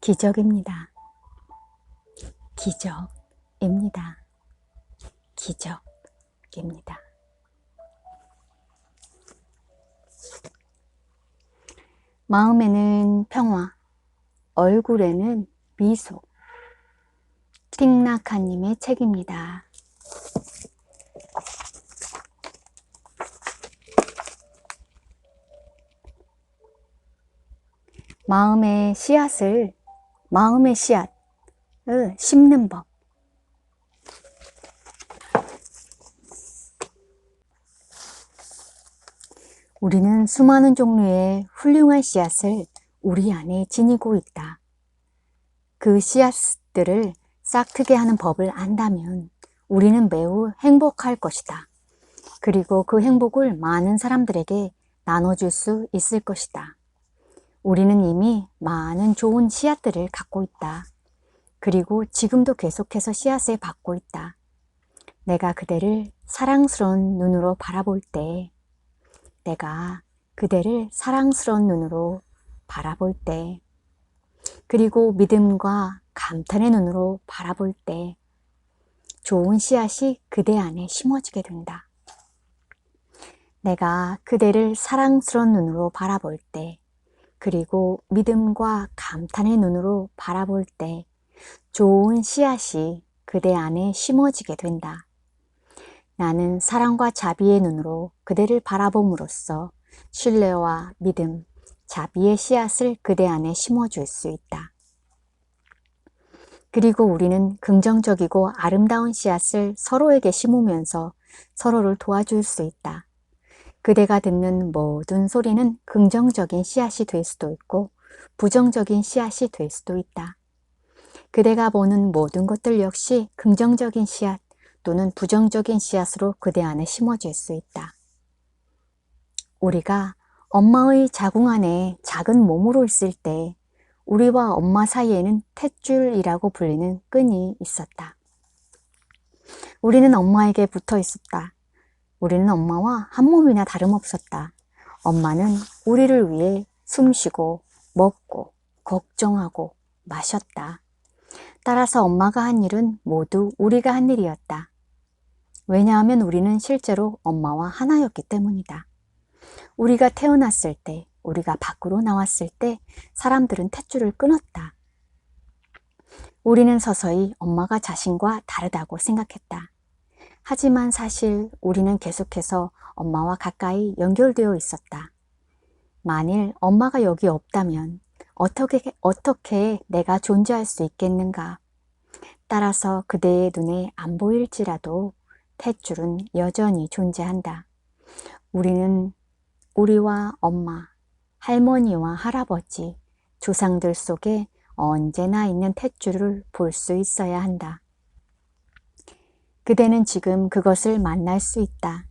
기적입니다. 기적입니다. 기적입니다. 마음에는 평화, 얼굴에는 미소. 틱나카님의 책입니다. 마음의 씨앗을, 마음의 씨앗을 심는 법. 우리는 수많은 종류의 훌륭한 씨앗을 우리 안에 지니고 있다. 그 씨앗들을 싹트게 하는 법을 안다면 우리는 매우 행복할 것이다. 그리고 그 행복을 많은 사람들에게 나눠줄 수 있을 것이다. 우리는 이미 많은 좋은 씨앗들을 갖고 있다. 그리고 지금도 계속해서 씨앗을 받고 있다. 내가 그대를 사랑스러운 눈으로 바라볼 때, 내가 그대를 사랑스러운 눈으로 바라볼 때, 그리고 믿음과 감탄의 눈으로 바라볼 때, 좋은 씨앗이 그대 안에 심어지게 된다. 내가 그대를 사랑스러운 눈으로 바라볼 때, 그리고 믿음과 감탄의 눈으로 바라볼 때 좋은 씨앗이 그대 안에 심어지게 된다. 나는 사랑과 자비의 눈으로 그대를 바라봄으로써 신뢰와 믿음, 자비의 씨앗을 그대 안에 심어줄 수 있다. 그리고 우리는 긍정적이고 아름다운 씨앗을 서로에게 심으면서 서로를 도와줄 수 있다. 그대가 듣는 모든 소리는 긍정적인 씨앗이 될 수도 있고 부정적인 씨앗이 될 수도 있다. 그대가 보는 모든 것들 역시 긍정적인 씨앗 또는 부정적인 씨앗으로 그대 안에 심어질 수 있다. 우리가 엄마의 자궁 안에 작은 몸으로 있을 때 우리와 엄마 사이에는 탯줄이라고 불리는 끈이 있었다. 우리는 엄마에게 붙어 있었다. 우리는 엄마와 한 몸이나 다름없었다. 엄마는 우리를 위해 숨쉬고 먹고 걱정하고 마셨다. 따라서 엄마가 한 일은 모두 우리가 한 일이었다. 왜냐하면 우리는 실제로 엄마와 하나였기 때문이다. 우리가 태어났을 때, 우리가 밖으로 나왔을 때 사람들은 탯줄을 끊었다. 우리는 서서히 엄마가 자신과 다르다고 생각했다. 하지만 사실 우리는 계속해서 엄마와 가까이 연결되어 있었다. 만일 엄마가 여기 없다면 어떻게, 어떻게 내가 존재할 수 있겠는가? 따라서 그대의 눈에 안 보일지라도 탯줄은 여전히 존재한다. 우리는 우리와 엄마, 할머니와 할아버지, 조상들 속에 언제나 있는 탯줄을 볼 수 있어야 한다. 그대는 지금 그것을 만날 수 있다.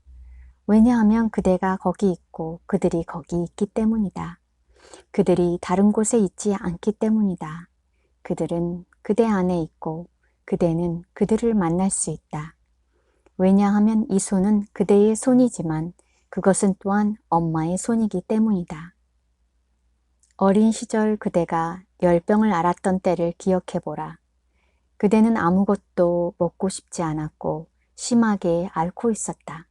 왜냐하면 그대가 거기 있고 그들이 거기 있기 때문이다. 그들이 다른 곳에 있지 않기 때문이다. 그들은 그대 안에 있고 그대는 그들을 만날 수 있다. 왜냐하면 이 손은 그대의 손이지만 그것은 또한 엄마의 손이기 때문이다. 어린 시절 그대가 열병을 앓았던 때를 기억해보라. 그대는 아무것도 먹고 싶지 않았고 심하게 앓고 있었다.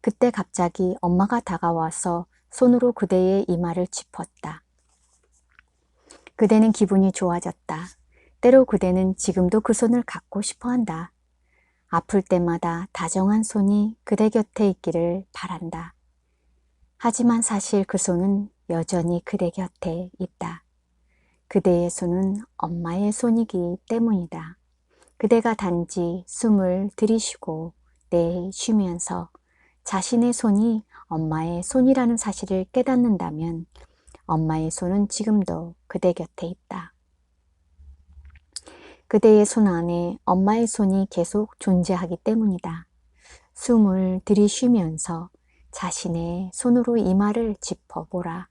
그때 갑자기 엄마가 다가와서 손으로 그대의 이마를 짚었다. 그대는 기분이 좋아졌다. 때로 그대는 지금도 그 손을 갖고 싶어 한다. 아플 때마다 다정한 손이 그대 곁에 있기를 바란다. 하지만 사실 그 손은 여전히 그대 곁에 있다. 그대의 손은 엄마의 손이기 때문이다. 그대가 단지 숨을 들이쉬고 내쉬면서 자신의 손이 엄마의 손이라는 사실을 깨닫는다면 엄마의 손은 지금도 그대 곁에 있다. 그대의 손 안에 엄마의 손이 계속 존재하기 때문이다. 숨을 들이쉬면서 자신의 손으로 이마를 짚어보라.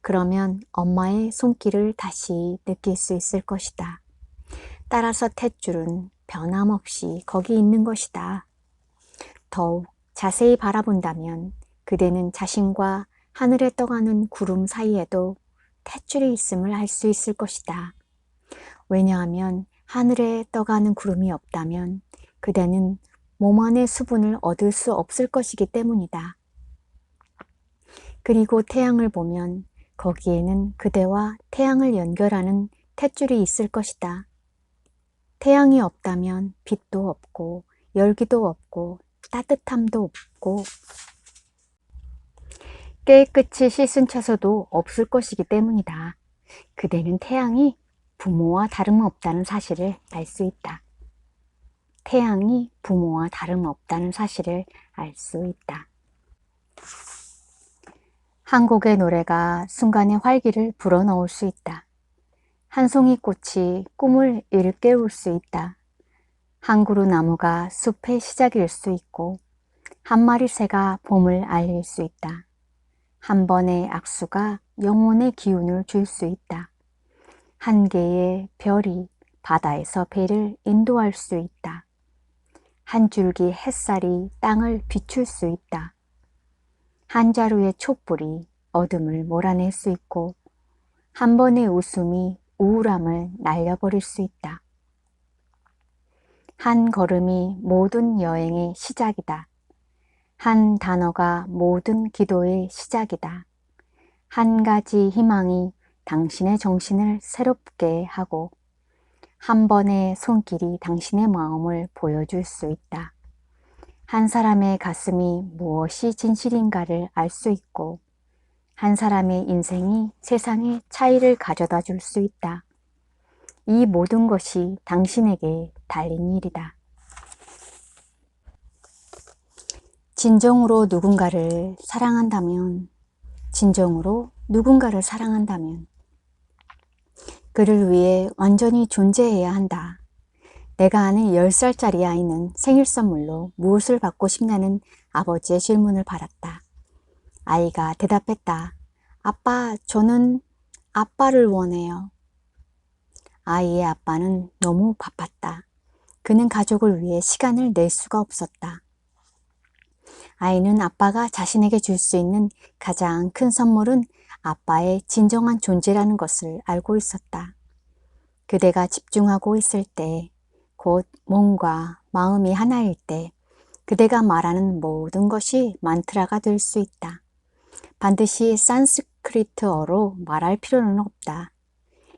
그러면 엄마의 손길을 다시 느낄 수 있을 것이다. 따라서 탯줄은 변함없이 거기 있는 것이다. 더욱 자세히 바라본다면 그대는 자신과 하늘에 떠가는 구름 사이에도 탯줄이 있음을 알 수 있을 것이다. 왜냐하면 하늘에 떠가는 구름이 없다면 그대는 몸 안의 수분을 얻을 수 없을 것이기 때문이다. 그리고 태양을 보면 거기에는 그대와 태양을 연결하는 탯줄이 있을 것이다. 태양이 없다면 빛도 없고 열기도 없고 따뜻함도 없고 깨끗이 씻은 채소도 없을 것이기 때문이다. 그대는 태양이 부모와 다름없다는 사실을 알 수 있다. 태양이 부모와 다름없다는 사실을 알 수 있다. 한 곡의 노래가 순간의 활기를 불어넣을 수 있다. 한 송이 꽃이 꿈을 일깨울 수 있다. 한 그루 나무가 숲의 시작일 수 있고 한 마리 새가 봄을 알릴 수 있다. 한 번의 악수가 영혼의 기운을 줄 수 있다. 한 개의 별이 바다에서 배를 인도할 수 있다. 한 줄기 햇살이 땅을 비출 수 있다. 한 자루의 촛불이 어둠을 몰아낼 수 있고 한 번의 웃음이 우울함을 날려버릴 수 있다. 한 걸음이 모든 여행의 시작이다. 한 단어가 모든 기도의 시작이다. 한 가지 희망이 당신의 정신을 새롭게 하고 한 번의 손길이 당신의 마음을 보여줄 수 있다. 한 사람의 가슴이 무엇이 진실인가를 알 수 있고 한 사람의 인생이 세상에 차이를 가져다 줄 수 있다. 이 모든 것이 당신에게 달린 일이다. 진정으로 누군가를 사랑한다면, 진정으로 누군가를 사랑한다면, 그를 위해 완전히 존재해야 한다. 내가 아는 10살짜리 아이는 생일 선물로 무엇을 받고 싶냐는 아버지의 질문을 받았다. 아이가 대답했다. 아빠, 저는 아빠를 원해요. 아이의 아빠는 너무 바빴다. 그는 가족을 위해 시간을 낼 수가 없었다. 아이는 아빠가 자신에게 줄 수 있는 가장 큰 선물은 아빠의 진정한 존재라는 것을 알고 있었다. 그대가 집중하고 있을 때, 곧 몸과 마음이 하나일 때, 그대가 말하는 모든 것이 만트라가 될 수 있다. 반드시 산스크리트어로 말할 필요는 없다.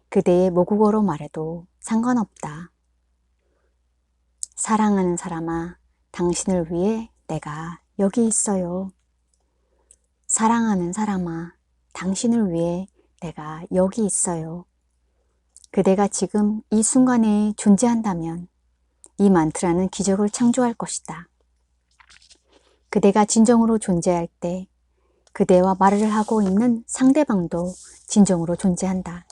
그대의 모국어로 말해도 상관없다. 사랑하는 사람아, 당신을 위해 내가 여기 있어요. 사랑하는 사람아, 당신을 위해 내가 여기 있어요. 그대가 지금 이 순간에 존재한다면 이 만트라는 기적을 창조할 것이다. 그대가 진정으로 존재할 때 그대와 말을 하고 있는 상대방도 진정으로 존재한다.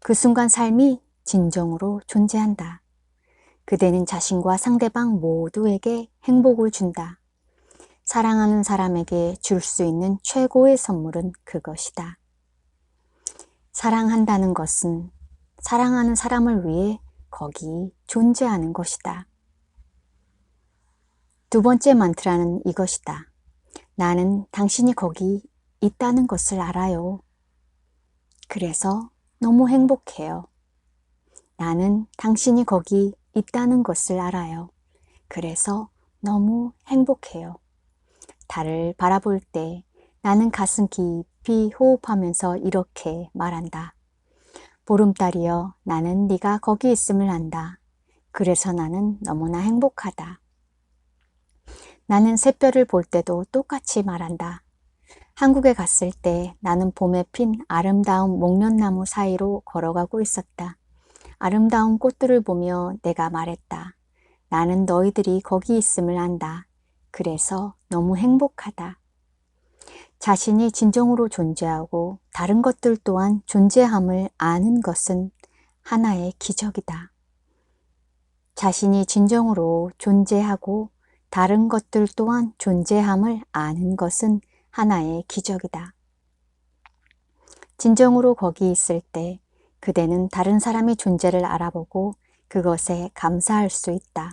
그 순간 삶이 진정으로 존재한다. 그대는 자신과 상대방 모두에게 행복을 준다. 사랑하는 사람에게 줄 수 있는 최고의 선물은 그것이다. 사랑한다는 것은 사랑하는 사람을 위해 거기 존재하는 것이다. 두 번째 만트라는 이것이다. 나는 당신이 거기 있다는 것을 알아요. 그래서 너무 행복해요. 나는 당신이 거기 있다는 것을 알아요. 그래서 너무 행복해요. 달을 바라볼 때 나는 가슴 깊이 호흡하면서 이렇게 말한다. 보름달이여 나는 네가 거기 있음을 안다. 그래서 나는 너무나 행복하다. 나는 새별을 볼 때도 똑같이 말한다. 한국에 갔을 때 나는 봄에 핀 아름다운 목련나무 사이로 걸어가고 있었다. 아름다운 꽃들을 보며 내가 말했다. 나는 너희들이 거기 있음을 안다. 그래서 너무 행복하다. 자신이 진정으로 존재하고 다른 것들 또한 존재함을 아는 것은 하나의 기적이다. 자신이 진정으로 존재하고 다른 것들 또한 존재함을 아는 것은 하나의 기적이다. 진정으로 거기 있을 때 그대는 다른 사람의 존재를 알아보고 그것에 감사할 수 있다.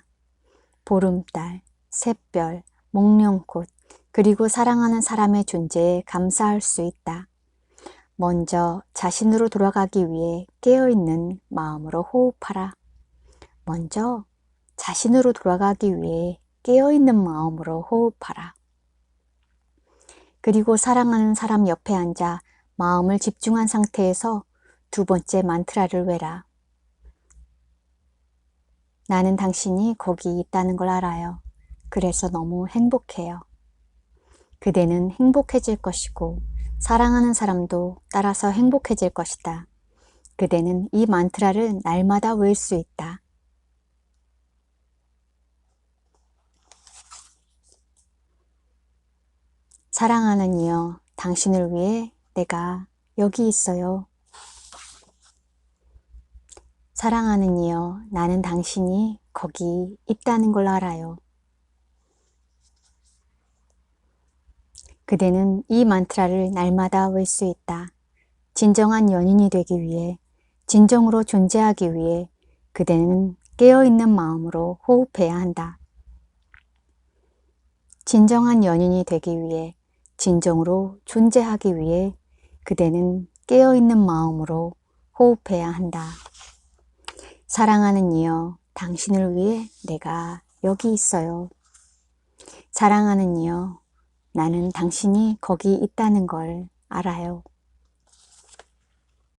보름달, 샛별, 목련꽃, 그리고 사랑하는 사람의 존재에 감사할 수 있다. 먼저 자신으로 돌아가기 위해 깨어있는 마음으로 호흡하라. 먼저 자신으로 돌아가기 위해 깨어있는 마음으로 호흡하라. 그리고 사랑하는 사람 옆에 앉아 마음을 집중한 상태에서 두 번째 만트라를 외라. 나는 당신이 거기 있다는 걸 알아요. 그래서 너무 행복해요. 그대는 행복해질 것이고 사랑하는 사람도 따라서 행복해질 것이다. 그대는 이 만트라를 날마다 외울 수 있다. 사랑하는 이여, 당신을 위해 내가 여기 있어요. 사랑하는 이여, 나는 당신이 거기 있다는 걸 알아요. 그대는 이 만트라를 날마다 외울 수 있다. 진정한 연인이 되기 위해, 진정으로 존재하기 위해 그대는 깨어있는 마음으로 호흡해야 한다. 진정한 연인이 되기 위해, 진정으로 존재하기 위해 그대는 깨어있는 마음으로 호흡해야 한다. 사랑하는 이여, 당신을 위해 내가 여기 있어요. 사랑하는 이여, 나는 당신이 거기 있다는 걸 알아요.